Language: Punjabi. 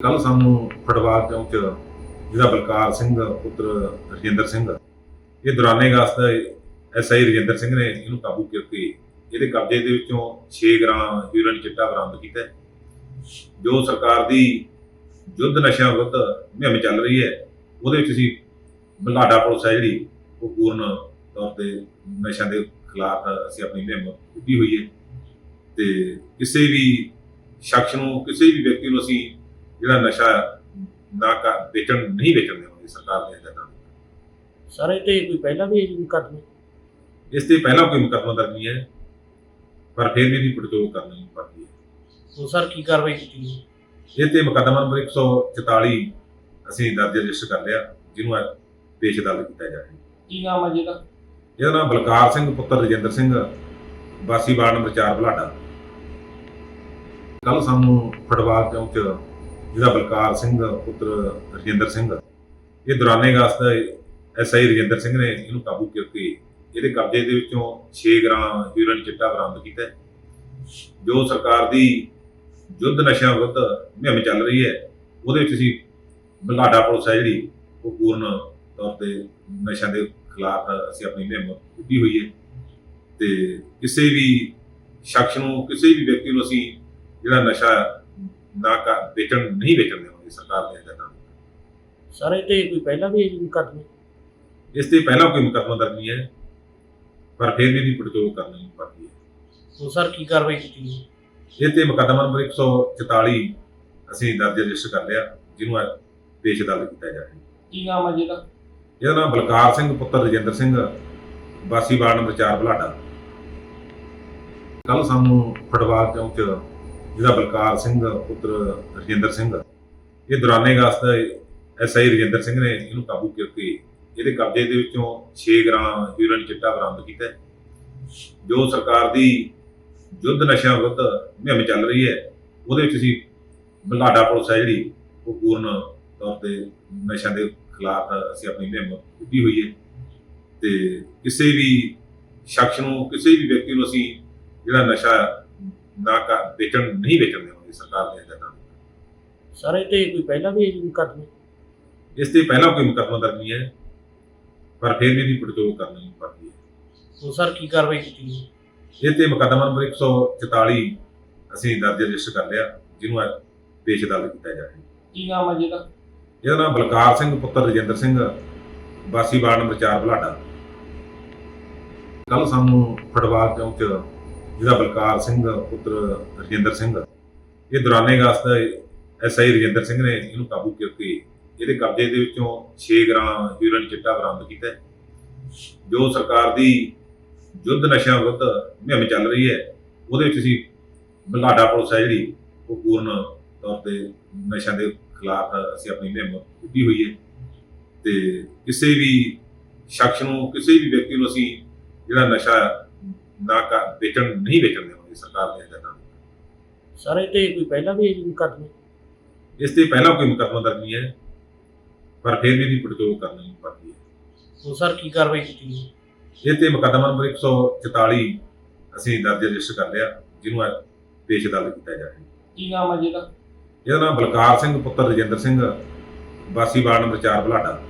ਕੱਲ ਸਾਨੂੰ ਫਟਵਾਲ ਚੌਂਕ 'ਚ ਜਿਹੜਾ ਬਲਕਾਰ ਸਿੰਘ, ਪੁੱਤਰ ਰਜਿੰਦਰ ਸਿੰਘ, ਇਹ ਦੌਰਾਨੇ ਗਸਤ ਐਸਆਈ ਰਜਿੰਦਰ ਸਿੰਘ ਨੇ ਇਹਨੂੰ ਕਾਬੂ ਕਰਕੇ ਇਹਦੇ ਕਬਜ਼ੇ ਦੇ ਵਿੱਚੋਂ 6 ਗ੍ਰਾਮ ਹੀਰੋਇਨ ਚਿੱਟਾ ਬਰਾਮਦ ਕੀਤਾ ਜੋ ਸਰਕਾਰ ਦੀ ਯੁੱਧ ਨਸ਼ਿਆਂ ਵਿਰੁੱਧ ਮੁਹਿੰਮ ਚੱਲ ਰਹੀ ਹੈ, ਉਹਦੇ ਵਿੱਚ ਅਸੀਂ ਬਲਾਡਾ ਪੁਲਿਸ ਹੈ ਜਿਹੜੀ, ਉਹ ਪੂਰਨ ਤੌਰ ਤੇ ਨਸ਼ਿਆਂ ਦੇ ਖਿਲਾਫ ਅਸੀਂ ਆਪਣੀ ਮੁਹਿੰਮ ਕੀਤੀ ਹੋਈ ਹੈ। ਤੇ ਕਿਸੇ ਵੀ ਸ਼ਖਸ ਨੂੰ, ਕਿਸੇ ਵੀ ਵਿਅਕਤੀ ਨੂੰ ਅਸੀਂ ਜਿਹੜਾ ਨਸ਼ਾ ਨਾ ਕਰ ਵੇਚਣ ਨਹੀਂ ਵੇਚਣ ਦੇਵਾਂਗੇ ਸਰਕਾਰ ਨੇ ਹਦਾਇਤਾਂ ਸਰ ਇਹ ਤੇ ਕੋਈ ਪਹਿਲਾਂ ਵੀ ਇਹ ਮੁਕੱਦਮੇ? ਇਸ ਤੇ ਪਹਿਲਾਂ ਕੋਈ ਮੁਕੱਦਮਾ ਦਰਜ ਨਹੀਂ ਹੈ ਪਰ ਫਿਰ ਵੀ ਇਹਦੀ ਪੜਚੋਲ ਕਰਨੀ ਪੜਦੀ ਹੈ। ਹੁਣ ਸਰ ਕੀ ਕਾਰਵਾਈ ਕੀਤੀ? ਇਹ ਤੇ ਮੁਕੱਦਮਾ ਨੰਬਰ 144 ਅਸੀਂ ਦਰਜ ਰਜਿਸਟਰ ਕਰ ਲਿਆ ਜਿਹਨੂੰ ਅੱਜ ਪੇਸ਼ ਅਦਾਲਤ ਕੀਤਾ ਜਾ ਰਿਹਾ। ਕੀ ਨਾਮ ਹੈ ਜਿਹਦਾ? ਇਹਦਾ ਨਾਮ ਬਲਕਾਰ ਸਿੰਘ ਪੁੱਤਰ ਰਜਿੰਦਰ ਸਿੰਘ ਵਾਸੀ ਵਾਰਡ ਨੰਬਰ 4 ਬਲਾਡਾ। ਕੱਲ ਸਾਨੂੰ ਫਟਵਾਲ ਚੌਂਕ 'ਚ ਜਿਹਦਾ ਬਲਕਾਰ ਸਿੰਘ ਪੁੱਤਰ ਰਜਿੰਦਰ ਸਿੰਘ ਇਹ ਦੌਰਾਨੇ ਗਸਤ ਐਸਆਈ ਰਜਿੰਦਰ ਸਿੰਘ ਨੇ ਇਹਨੂੰ ਕਾਬੂ ਕਰਕੇ ਇਹਦੇ ਕਬਜ਼ੇ ਦੇ ਵਿੱਚੋਂ 6 ਗ੍ਰਾਮ ਹੀਰੋਇਨ ਚਿੱਟਾ ਬਰਾਮਦ ਕੀਤਾ ਜੋ ਸਰਕਾਰ ਦੀ ਯੁੱਧ ਨਸ਼ਿਆਂ ਵਿਰੁੱਧ ਮੁਹਿੰਮ ਚੱਲ ਰਹੀ ਹੈ, ਉਹਦੇ ਵਿੱਚ ਅਸੀਂ ਬਲਾਡਾ ਪੁਲਿਸ ਹੈ ਜਿਹੜੀ, ਉਹ ਪੂਰਨ ਤੌਰ ਤੇ ਨਸ਼ਿਆਂ ਦੇ ਖਿਲਾਫ ਅਸੀਂ ਆਪਣੀ ਮੁਹਿੰਮ ਕੀਤੀ ਹੋਈ ਹੈ। ਤੇ ਕਿਸੇ ਵੀ ਸ਼ਖਸ ਨੂੰ, ਕਿਸੇ ਵੀ ਵਿਅਕਤੀ ਨੂੰ ਅਸੀਂ ਜਿਹੜਾ ਨਸ਼ਾ ਨਾ ਕਰ ਵੇਚਣ ਨਹੀਂ ਵੇਚਣ ਦੇਵਾਂਗੇ ਸਰਕਾਰ ਨੇ ਹਦਾਇਤਾਂ ਸਰ ਇਹ ਤੇ ਕੋਈ ਪਹਿਲਾਂ ਵੀ ਇਹ ਮੁਕੱਦਮੇ? ਇਸ ਤੇ ਪਹਿਲਾਂ ਕੋਈ ਮੁਕੱਦਮਾ ਦਰਜ ਨਹੀਂ ਹੈ ਪਰ ਫਿਰ ਵੀ ਇਹਦੀ ਪੜਚੋਲ ਕਰਨੀ ਪੜਦੀ ਹੈ। ਹੁਣ ਸਰ ਕੀ ਕਾਰਵਾਈ ਕੀਤੀ ਹੈ? ਇਹ ਤੇ ਮੁਕੱਦਮਾ ਨੰਬਰ 144 ਅਸੀਂ ਦਰਜ ਰਜਿਸਟਰ ਕਰ ਲਿਆ ਜਿਹਨੂੰ ਪੇਸ਼ ਅਦਾਲਤ ਕੀਤਾ ਜਾ ਰਿਹਾ। ਕੀ ਨਾਮ ਹੈ ਜਿਹਦਾ? ਇਹਦਾ ਨਾਮ ਬਲਕਾਰ ਸਿੰਘ ਪੁੱਤਰ ਰਜਿੰਦਰ ਸਿੰਘ ਵਾਸੀ ਵਾਰਡ ਨੰਬਰ 4 ਬਲਾਡਾ। ਕੱਲ ਸਾਨੂੰ ਫਟਵਾਲ ਚੌਂਕ 'ਚ ਜਿਹਦਾ ਬਲਕਾਰ ਸਿੰਘ ਪੁੱਤਰ ਰਜਿੰਦਰ ਸਿੰਘ ਇਹ ਦੌਰਾਨੇ ਗਸਤ ਐਸਆਈ ਰਜਿੰਦਰ ਸਿੰਘ ਨੇ ਇਹਨੂੰ ਕਾਬੂ ਕਰਕੇ ਇਹਦੇ ਕਬਜ਼ੇ ਦੇ ਵਿੱਚੋਂ 6 ਗ੍ਰਾਮ ਹੀਰੋਇਨ ਚਿੱਟਾ ਬਰਾਮਦ ਕੀਤਾ ਜੋ ਸਰਕਾਰ ਦੀ ਯੁੱਧ ਨਸ਼ਿਆਂ ਵਿਰੁੱਧ ਮੁਹਿੰਮ ਚੱਲ ਰਹੀ ਹੈ, ਉਹਦੇ ਵਿੱਚ ਅਸੀਂ ਬਲਾਡਾ ਪੁਲਿਸ ਹੈ ਜਿਹੜੀ, ਉਹ ਪੂਰਨ ਤੌਰ ਤੇ ਨਸ਼ਿਆਂ ਦੇ ਖਿਲਾਫ ਅਸੀਂ ਆਪਣੀ ਮੁਹਿੰਮ ਕੀਤੀ ਹੋਈ ਹੈ। ਤੇ ਕਿਸੇ ਵੀ ਸ਼ਖਸ ਨੂੰ, ਕਿਸੇ ਵੀ ਵਿਅਕਤੀ ਨੂੰ ਅਸੀਂ ਜਿਹੜਾ ਨਸ਼ਾ ਨਾ ਕਰ ਵੇਚਣ ਨਹੀਂ ਵੇਚਣ ਦੇਵਾਂਗੇ ਸਰਕਾਰ ਨੇ ਹਦਾਇਤਾਂ ਸਰ ਇਹ ਤੇ ਕੋਈ ਪਹਿਲਾਂ ਵੀ ਇਹ ਮੁਕੱਦਮੇ? ਇਸ ਤੇ ਪਹਿਲਾਂ ਕੋਈ ਮੁਕੱਦਮਾ ਦਰਜ ਨਹੀਂ ਹੈ ਪਰ ਫਿਰ ਵੀ ਇਹਦੀ ਪੜਚੋਲ ਕਰਨੀ ਪੜਦੀ ਹੈ। ਹੁਣ ਸਰ ਕੀ ਕਾਰਵਾਈ ਕੀਤੀ ਹੈ? ਇਹ ਤੇ ਮੁਕੱਦਮਾ ਨੰਬਰ 144 ਅਸੀਂ ਦਰਜ ਰਜਿਸਟਰ ਕਰ ਲਿਆ ਜਿਹਨੂੰ ਅੱਜ ਪੇਸ਼ ਅਦਾਲਤ ਕੀਤਾ ਜਾ ਰਿਹਾ। ਕੀ ਨਾਮ ਹੈ ਜਿਹਦਾ? ਇਹਦਾ ਨਾਮ ਬਲਕਾਰ ਸਿੰਘ ਪੁੱਤਰ ਰਜਿੰਦਰ ਸਿੰਘ ਵਾਸੀ ਵਾਰਡ ਨੰਬਰ 4 ਬਲਾਡਾ। ਕੱਲ ਸਾਨੂੰ ਫਟਵਾਲ ਚੌਂਕ 'ਚ ਜਿਹੜਾ ਬਲਕਾਰ ਸਿੰਘ, ਪੁੱਤਰ ਰਜਿੰਦਰ ਸਿੰਘ। ਇਹ ਦੌਰਾਨੇ ਗਸਤ ਐਸਆਈ ਰਜਿੰਦਰ ਸਿੰਘ ਨੇ ਇਹਨੂੰ ਕਾਬੂ ਕਰਕੇ ਇਹਦੇ ਕਬਜ਼ੇ ਦੇ ਵਿੱਚੋਂ 6 ਗ੍ਰਾਮ ਹੀਰੋਇਨ ਚਿੱਟਾ ਬਰਾਮਦ ਕੀਤਾ। ਜੋ ਸਰਕਾਰ ਦੀ ਯੁੱਧ ਨਸ਼ਿਆਂ ਵਿਰੁੱਧ ਮੁਹਿੰਮ ਚੱਲ ਰਹੀ ਹੈ, ਉਹਦੇ ਵਿੱਚ ਅਸੀਂ ਬਲਾਡਾ ਪੁਲਿਸ ਹੈ ਜਿਹੜੀ, ਉਹ ਪੂਰਨ ਤੌਰ ਤੇ ਨਸ਼ਿਆਂ ਦੇ ਖਿਲਾਫ ਅਸੀਂ ਆਪਣੀ ਮੁਹਿੰਮ ਕੀਤੀ ਹੋਈ ਹੈ। ਤੇ ਕਿਸੇ ਵੀ ਸ਼ਖਸ ਨੂੰ, ਕਿਸੇ ਵੀ ਵਿਅਕਤੀ ਨੂੰ ਅਸੀਂ ਜਿਹੜਾ ਨਸ਼ਾ ਨਾ ਕਰ ਵੇਚਣ ਨਹੀਂ ਵੇਚਣ ਦੇਵਾਂਗੇ ਸਰਕਾਰ ਨੇ ਹਦਾਇਤਾਂ ਸਰ ਇਹ ਤੇ ਕੋਈ ਪਹਿਲਾਂ ਵੀ ਇਹ ਮੁਕੱਦਮੇ ਇਸ ਤੇ ਪਹਿਲਾਂ ਕੋਈ ਮੁਕੱਦਮਾ ਦਰਜ ਨਹੀਂ ਹੈ ਪਰ ਫਿਰ ਵੀ ਇਹਦੀ ਪੜਚੋਲ ਕਰਨੀ ਪੜਦੀ ਹੈ। ਹੁਣ ਸਰ ਕੀ ਕਾਰਵਾਈ ਕੀਤੀ ਹੈ? ਇਹ ਤੇ ਮੁਕੱਦਮਾ ਨੰਬਰ 144 ਅਸੀਂ ਦਰਜ ਰਜਿਸਟਰ ਕਰ ਲਿਆ ਜਿਹਨੂੰ ਅੱਜ ਪੇਸ਼ ਅਦਾਲਤ ਕੀਤਾ ਜਾ ਰਿਹਾ। ਕੀ ਨਾਮ ਹੈ ਜਿਹਦਾ? ਇਹਦਾ ਨਾਮ ਬਲਕਾਰ ਸਿੰਘ ਪੁੱਤਰ ਰਜਿੰਦਰ ਸਿੰਘ ਵਾਸੀ ਵਾਰਡ ਨੰਬਰ 4 ਬਲਾਡਾ।